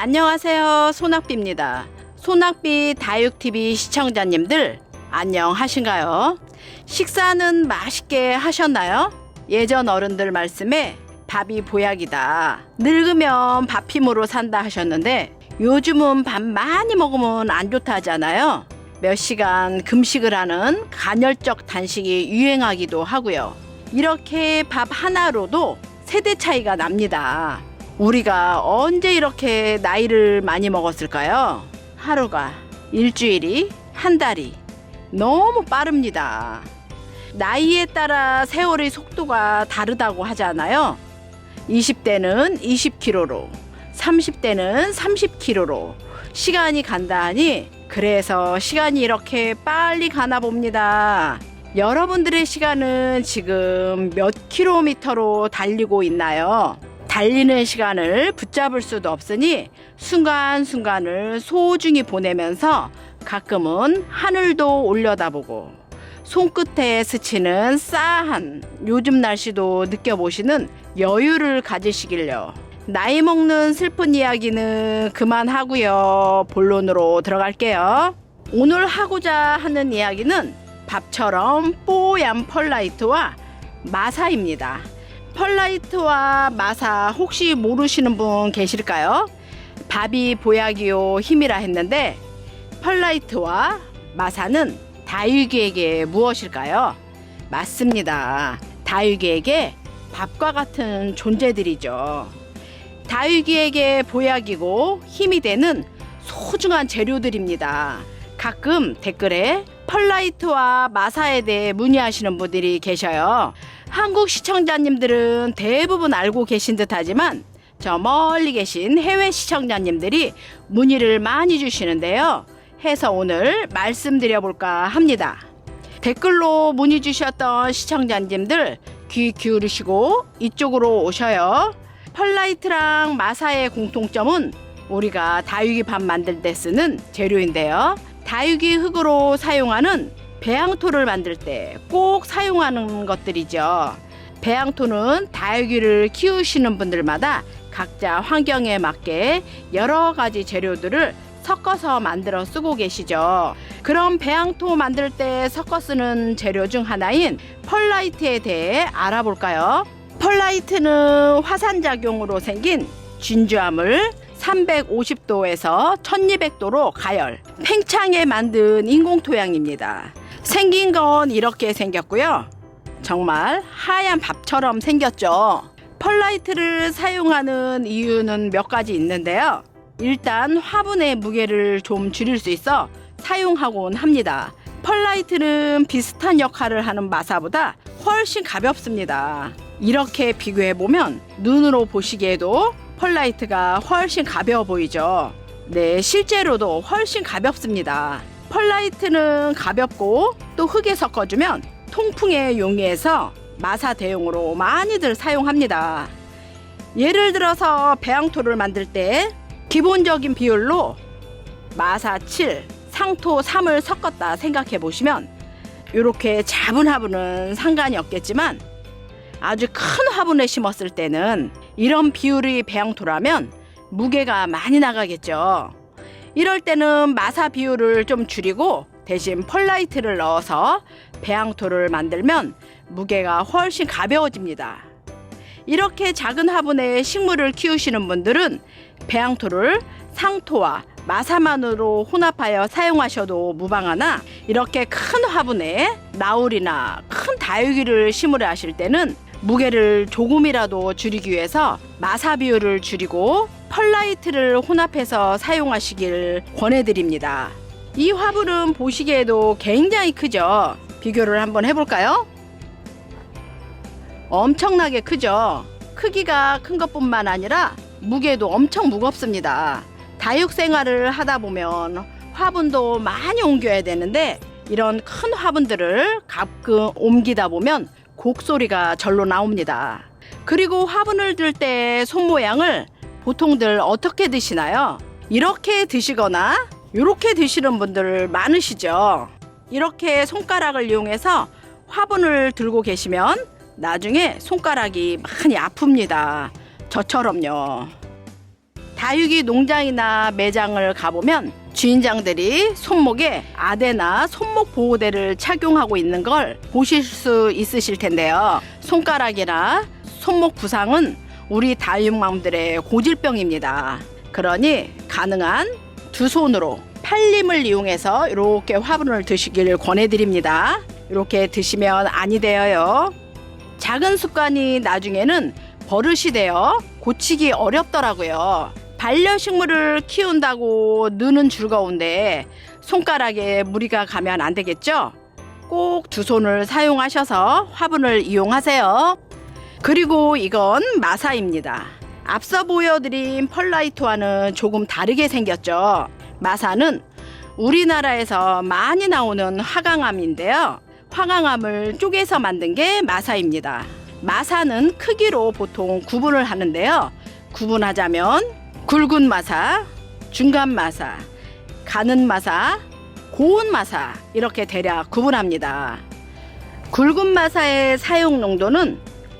안녕하세요. 소낙비입니다. 소낙비 다육TV 시청자님들, 안녕하신가요? 식사는 맛있게 하셨나요? 예전 어른들 말씀에 밥이 보약이다. 늙으면 밥 힘으로 산다 하셨는데 요즘은 밥 많이 먹으면 안 좋다 하잖아요. 몇 시간 금식을 하는 간헐적 단식이 유행하기도 하고요. 이렇게 밥 하나로도 세대 차이가 납니다. 우리가 언제 이렇게 나이를 많이 먹었을까요? 하루가, 일주일이, 한 달이 너무 빠릅니다. 나이에 따라 세월의 속도가 다르다고 하잖아요. 20대는 20km로, 30대는 30km로 시간이 간다 하니 그래서 시간이 이렇게 빨리 가나 봅니다. 여러분들의 시간은 지금 몇 킬로미터로 달리고 있나요? 달리는 시간을 붙잡을 수도 없으니 순간순간을 소중히 보내면서 가끔은 하늘도 올려다보고 손끝에 스치는 싸한 요즘 날씨도 느껴보시는 여유를 가지시길요. 나이 먹는 슬픈 이야기는 그만하고요. 본론으로 들어갈게요. 오늘 하고자 하는 이야기는 밥처럼 뽀얀 펄라이트와 마사입니다. 펄라이트와 마사 혹시 모르시는 분 계실까요? 밥이 보약이요 힘이라 했는데 펄라이트와 마사는 다육이에게 무엇일까요? 맞습니다. 다육이에게 밥과 같은 존재들이죠. 다육이에게 보약이고 힘이 되는 소중한 재료들입니다. 가끔 댓글에 펄라이트와 마사에 대해 문의하시는 분들이 계셔요. 한국 시청자님들은 대부분 알고 계신 듯 하지만 저 멀리 계신 해외 시청자님들이 문의를 많이 주시는데요. 해서 오늘 말씀드려 볼까 합니다. 댓글로 문의 주셨던 시청자님들 귀 기울이시고 이쪽으로 오셔요. 펄라이트랑 마사의 공통점은 우리가 다육이 밥 만들 때 쓰는 재료인데요. 다육이 흙으로 사용하는 배양토를 만들 때 꼭 사용하는 것들이죠. 배양토는 다육이를 키우시는 분들마다 각자 환경에 맞게 여러 가지 재료들을 섞어서 만들어 쓰고 계시죠. 그럼 배양토 만들 때 섞어 쓰는 재료 중 하나인 펄라이트에 대해 알아볼까요? 펄라이트는 화산작용으로 생긴 진주암을 350도에서 1200도로 가열, 팽창에 만든 인공토양입니다. 생긴 건 이렇게 생겼고요. 정말 하얀 밥처럼 생겼죠. 펄라이트를 사용하는 이유는 몇 가지 있는데요. 일단 화분의 무게를 좀 줄일 수 있어 사용하곤 합니다. 펄라이트는 비슷한 역할을 하는 마사보다 훨씬 가볍습니다. 이렇게 비교해 보면 눈으로 보시기에도 펄라이트가 훨씬 가벼워 보이죠. 네, 실제로도 훨씬 가볍습니다. 펄라이트는 가볍고 또 흙에 섞어주면 통풍에 용이해서 마사 대용으로 많이들 사용합니다. 예를 들어서 배양토를 만들 때 기본적인 비율로 마사 7, 상토 3을 섞었다 생각해 보시면 이렇게 작은 화분은 상관이 없겠지만 아주 큰 화분에 심었을 때는 이런 비율의 배양토라면 무게가 많이 나가겠죠. 이럴 때는 마사 비율을 좀 줄이고 대신 펄라이트를 넣어서 배양토를 만들면 무게가 훨씬 가벼워집니다. 이렇게 작은 화분에 식물을 키우시는 분들은 배양토를 상토와 마사만으로 혼합하여 사용하셔도 무방하나 이렇게 큰 화분에 나울이나 큰 다육이를 심으려 하실 때는 무게를 조금이라도 줄이기 위해서 마사 비율을 줄이고 펄라이트를 혼합해서 사용하시길 권해드립니다. 이 화분은 보시기에도 굉장히 크죠. 비교를 한번 해볼까요? 엄청나게 크죠. 크기가 큰 것뿐만 아니라 무게도 엄청 무겁습니다. 다육 생활을 하다 보면 화분도 많이 옮겨야 되는데 이런 큰 화분들을 가끔 옮기다 보면 곡소리가 절로 나옵니다. 그리고 화분을 들 때 손 모양을 보통들 어떻게 드시나요? 이렇게 드시거나 이렇게 드시는 분들 많으시죠? 이렇게 손가락을 이용해서 화분을 들고 계시면 나중에 손가락이 많이 아픕니다. 저처럼요. 다육이 농장이나 매장을 가보면 주인장들이 손목에 아대나 손목 보호대를 착용하고 있는 걸 보실 수 있으실 텐데요. 손가락이나 손목 부상은 우리 다육맘들의 고질병입니다. 그러니 가능한 두 손으로 팔림을 이용해서 이렇게 화분을 드시길 권해드립니다. 이렇게 드시면 아니 되어요. 작은 습관이 나중에는 버릇이 되어 고치기 어렵더라고요. 반려식물을 키운다고 느는 즐거운데 손가락에 무리가 가면 안 되겠죠? 꼭 두 손을 사용하셔서 화분을 이용하세요. 그리고 이건 마사입니다. 앞서 보여드린 펄라이트와는 조금 다르게 생겼죠. 마사는 우리나라에서 많이 나오는 화강암인데요. 화강암을 쪼개서 만든 게 마사입니다. 마사는 크기로 보통 구분을 하는데요. 구분하자면 굵은 마사, 중간 마사, 가는 마사, 고운 마사 이렇게 대략 구분합니다. 굵은 마사의 사용 농도는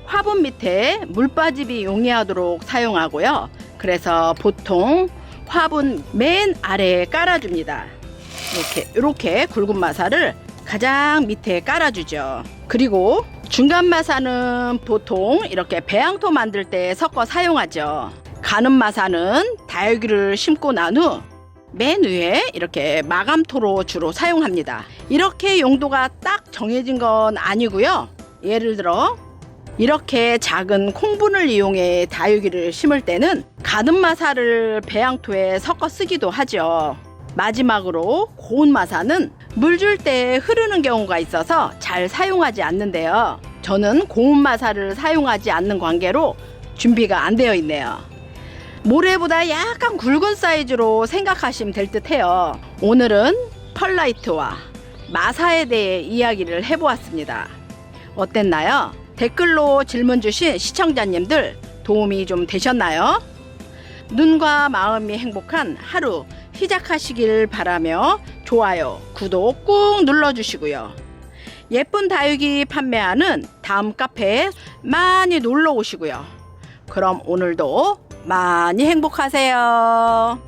화분 밑에 물 빠짐이 용이하도록 사용하고요. 그래서 보통 화분 맨 아래에 깔아줍니다. 이렇게 이렇게 굵은 마사를 가장 밑에 깔아주죠. 그리고 중간 마사는 보통 이렇게 배양토 만들 때 섞어 사용하죠. 가는 마사는 다육이를 심고 난 후 맨 위에 이렇게 마감토로 주로 사용합니다. 이렇게 용도가 딱 정해진 건 아니고요. 예를 들어 이렇게 작은 콩분을 이용해 다육이를 심을 때는 가는 마사를 배양토에 섞어 쓰기도 하죠. 마지막으로 고운 마사는 물 줄 때 흐르는 경우가 있어서 잘 사용하지 않는데요. 저는 고운 마사를 사용하지 않는 관계로 준비가 안 되어 있네요. 모래보다 약간 굵은 사이즈로 생각하시면 될 듯 해요. 오늘은 펄라이트와 마사에 대해 이야기를 해보았습니다. 어땠나요? 댓글로 질문 주신 시청자님들 도움이 좀 되셨나요? 눈과 마음이 행복한 하루 시작하시길 바라며 좋아요, 구독 꾹 눌러주시고요. 예쁜 다육이 판매하는 다음 카페에 많이 놀러 오시고요. 그럼 오늘도 많이 행복하세요.